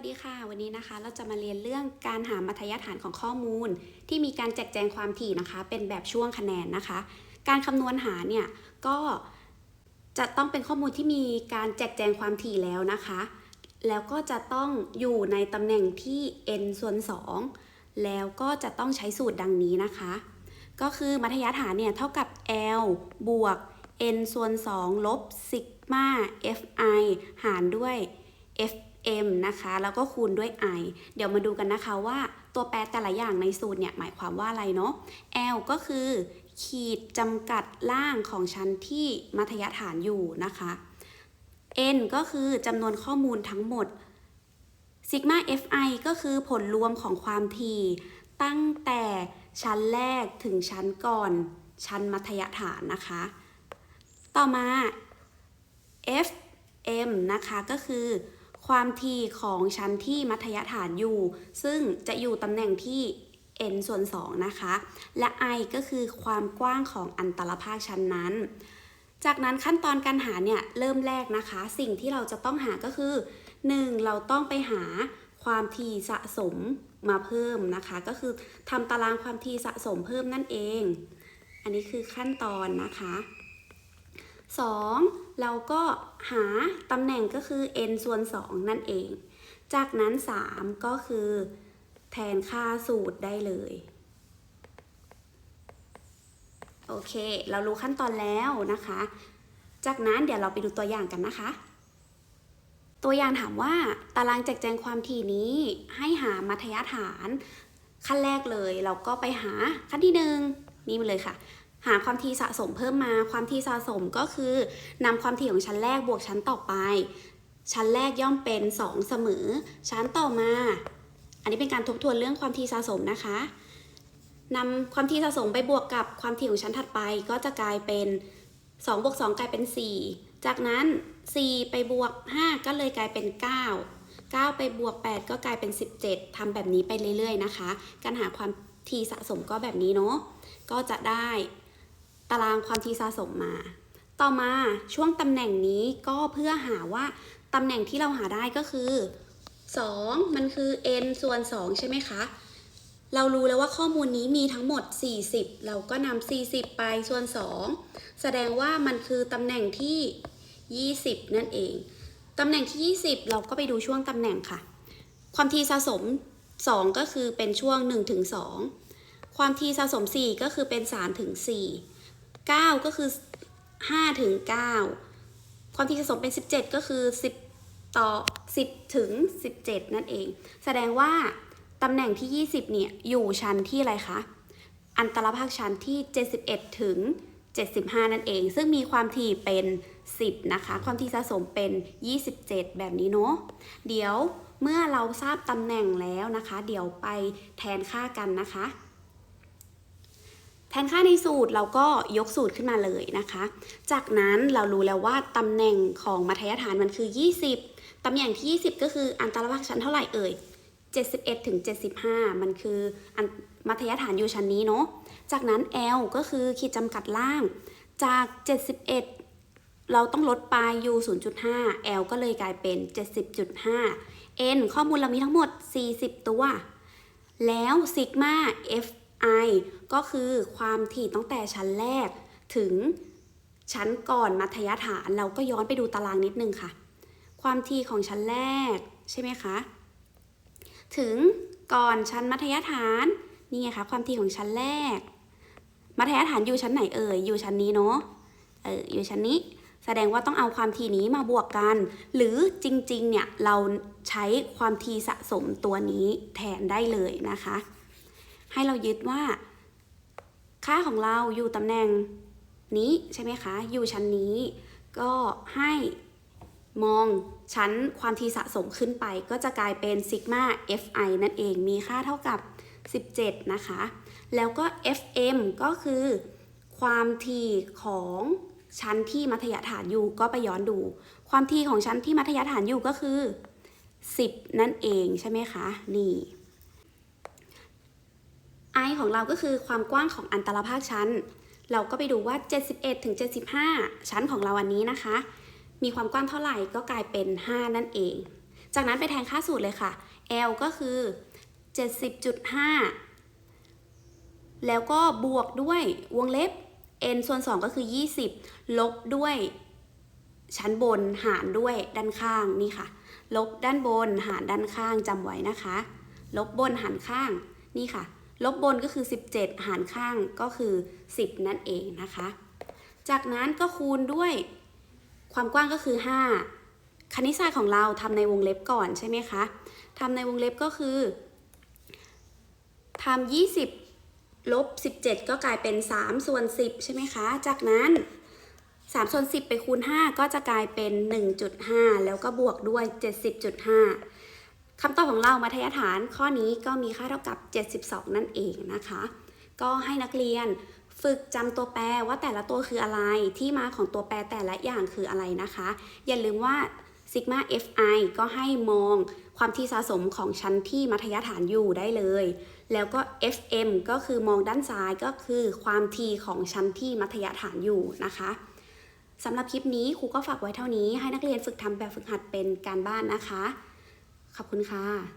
วัสดีค่ะ วันนี้นะคะเราจะมาเรียนเรื่องการหามัธยฐานของข้อมูล ที่มีการแจกแจงความถี่นะคะ เป็นแบบช่วงคะแนนนะคะ การคำนวณหาเนี่ยก็จะต้องเป็นข้อมูลที่มีการแจกแจงความถี่แล้วนะคะ แล้วก็จะต้องอยู่ในตำแหน่งที่ n ส่วน 2 แล้วก็จะต้องใช้สูตรดังนี้นะคะ ก็คือมัธยฐานเนี่ยเท่ากับ l บวก n ส่วน 2 ลบซิกมา fi หารด้วย f m นะคะ แล้วก็คูณด้วย i เดี๋ยวมาดูกันนะคะว่าตัวแปรแต่ละอย่างในสูตรเนี่ยหมายความว่าอะไรเนาะ l ก็คือ ขีดจำกัดล่างของชั้นที่มัธยฐานอยู่นะคะ n ก็คือจำนวนข้อมูลทั้งหมดซิกมา fi ก็คือผลรวมของความถี่ตั้งแต่ชั้นแรกถึงชั้นก่อนชั้นมัธยฐานนะคะ ต่อมา fm นะคะก็คือ ความถี่ของชั้นที่มัธยฐานอยู่ ซึ่งจะอยู่ตำแหน่งที่ n ส่วน 2 นะคะ และ i ก็คือความกว้างของอันตรภาคชั้นนั้น จากนั้นขั้นตอนการหาเนี่ยเริ่มแรกนะคะ สิ่งที่เราจะต้องหาก็คือ 1. เราต้องไปหาความถี่สะสมมาเพิ่มนะคะ ก็คือทำตารางความถี่สะสมเพิ่มนั่นเอง อันนี้คือขั้นตอนนะคะ 2. เราก็หาตำแหน่งก็คือ n ส่วน 2 นั่นเอง จากนั้น 3 ก็คือ แทนค่าสูตรได้เลย โอเค เรารู้ขั้นตอนแล้วนะคะ จากนั้นเดี๋ยวเราไปดูตัวอย่างกันนะคะ ตัวอย่างถามว่าตารางแจกแจงความถี่นี้ให้หามัธยฐาน ขั้นแรกเลย เราก็ไปหาขั้นที่หนึ่งนี่มาเลยค่ะ หาความถี่สะสมเพิ่มมาความถี่สะสมก็คือนำความถี่ของชั้นแรกบวกชั้นต่อไป ชั้นแรกย่อมเป็น 2 เสมอ ชั้นต่อมา อันนี้เป็นการทบทวนเรื่องความถี่สะสมนะคะนำความถี่สะสมไปบวกกับความถี่ของชั้นถัดไปก็จะกลายเป็น2บวก2กลายเป็น 4 จากนั้น 4 ไปบวก 5 ก็เลยกลายเป็น 9 9 ไปบวก 8 ก็กลายเป็น 17ทำแบบนี้ไปเรื่อยๆนะคะ การหาความถี่สะสมก็แบบนี้เนาะก็จะได้ ตารางความถี่สะสมมา ต่อมาช่วงตำแหน่งนี้ก็เพื่อหาว่าตำแหน่งที่เราหาได้ก็คือ 2 มันคือ n ส่วน 2 ใช่ไหมคะ เรารู้แล้วว่าข้อมูลนี้มีทั้งหมด 40 เราก็นำ40 ไปส่วน 2 แสดงว่ามันคือตำแหน่งที่ 20 นั่นเอง ตำแหน่งที่ 20 เราก็ไปดูช่วงตำแหน่งค่ะ ความถี่สะสม 2 ก็คือเป็นช่วง1ถึง2ความถี่สะสม 4 ก็คือเป็น3ถึง4 9 ก็คือ 5 ถึง 9 ความถี่สะสมเป็น 17 ก็คือ 10 ต่อ 10 ถึง 17 นั่นเอง แสดงว่าตำแหน่งที่ 20 เนี่ย อยู่ชั้นที่อะไรคะ อันตรภาคชั้นที่ 71 ถึง 75 นั่นเอง ซึ่งมีความถี่เป็น 10 นะคะ ความถี่สะสมเป็น 27 แบบนี้เนาะ เดี๋ยวเมื่อเราทราบตำแหน่งแล้วนะคะ เดี๋ยวไปแทนค่ากันนะคะ แทนค่าในสูตรเราก็ยกสูตรขึ้นมาเลยนะคะ จากนั้นเรารู้แล้วว่าตำแหน่งของมัธยฐานมันคือ 20 ตำแหน่งที่ 20 ก็คืออันตรภาคชั้นเท่าไหร่เอ่ย 71ถึง75 มันคืออันมัธยฐานอยู่ชั้นนี้เนาะ จากนั้น L ก็คือขีดจำกัดล่าง จาก 71 เราต้องลดไป U 0.5 L ก็เลยกลายเป็น 70.5 N ข้อมูลเรามีทั้งหมด 40 ตัว แล้วซิกมา i ก็คือความถี่ตั้งแต่ชั้นแรกถึงชั้นก่อนมัธยฐาน เราก็ย้อนไปดูตารางนิดนึงค่ะ ความถี่ของชั้นแรกใช่ไหมคะ ถึงก่อนชั้นมัธยฐานนี่ไงคะความถี่ของชั้นแรก มัธยฐานอยู่ชั้นไหนเอ่ยอยู่ชั้นนี้เนาะเอออยู่ชั้นนี้ แสดงว่าต้องเอาความถี่นี้มาบวกกัน หรือจริงๆเนี่ยเราใช้ความถี่สะสมตัวนี้แทนได้เลยนะคะ ให้เรายึดว่า ค่าของเราอยู่ตำแหน่งนี้ใช่ไหมคะ อยู่ชั้นนี้ ก็ให้มองชั้นความถี่สะสมขึ้นไป ก็จะกลายเป็นซิกมา fi นั่นเองมีค่าเท่ากับ 17 นะคะ แล้วก็ fm ก็คือความถี่ของชั้นที่มัธยฐานอยู่ก็ไปย้อนดู ความถี่ของชั้นที่มัธยฐานอยู่ก็คือ 10 นั่นเองใช่ไหมคะ นี่ i ของเราก็คือความกว้างของอันตรภาคชั้น เราก็ไปดูว่า 71ถึง75 ชั้นของเราอันนี้นะคะ มีความกว้างเท่าไหร่ก็กลายเป็น 5 นั่นเอง จากนั้นไปแทนค่าสูตรเลยค่ะ L ก็คือ 70.5 แล้วก็บวกด้วยวงเล็บ n ส่วน 2 ก็คือ 20 ลบด้วยชั้นบนหารด้วยด้านข้างนี่ค่ะ ลบด้านบนหารด้านข้างจำไว้นะคะ ลบบนหารข้างนี่ค่ะ ลบบนก็คือ 17 หารข้างก็คือ 10 นั่นเองนะคะ จากนั้นก็คูณด้วยความกว้างก็คือ 5 คณิตศาสตร์ของเราทำในวงเล็บก่อนใช่ไหมคะทำในวงเล็บก็คือทำ20ลบ17 ก็กลายเป็น 3 ส่วน 10 ใช่ไหมคะ จากนั้น 3 ส่วน 10 ไปคูณ 5 ก็จะกลายเป็น 1.5 แล้วก็บวกด้วย 70.5 คำตอบของเรามัธยฐานข้อนี้ก็มีค่าเท่ากับ 72 นั่นเองนะคะ ก็ให้นักเรียนฝึกจำตัวแปรว่าแต่ละตัวคืออะไรที่มาของตัวแปรแต่ละอย่างคืออะไรนะคะ อย่าลืมว่าซิกมา fi ก็ให้มองความที่สะสมของชั้นที่มัธยฐานอยู่ได้เลย แล้วก็ fm ก็คือมองด้านซ้ายก็คือความทีของชั้นที่มัธยฐานอยู่นะคะสำหรับคลิปนี้ครูก็ฝากไว้เท่านี้ ให้นักเรียนฝึกทำแบบฝึกหัดเป็นการบ้านนะคะ ขอบคุณค่ะ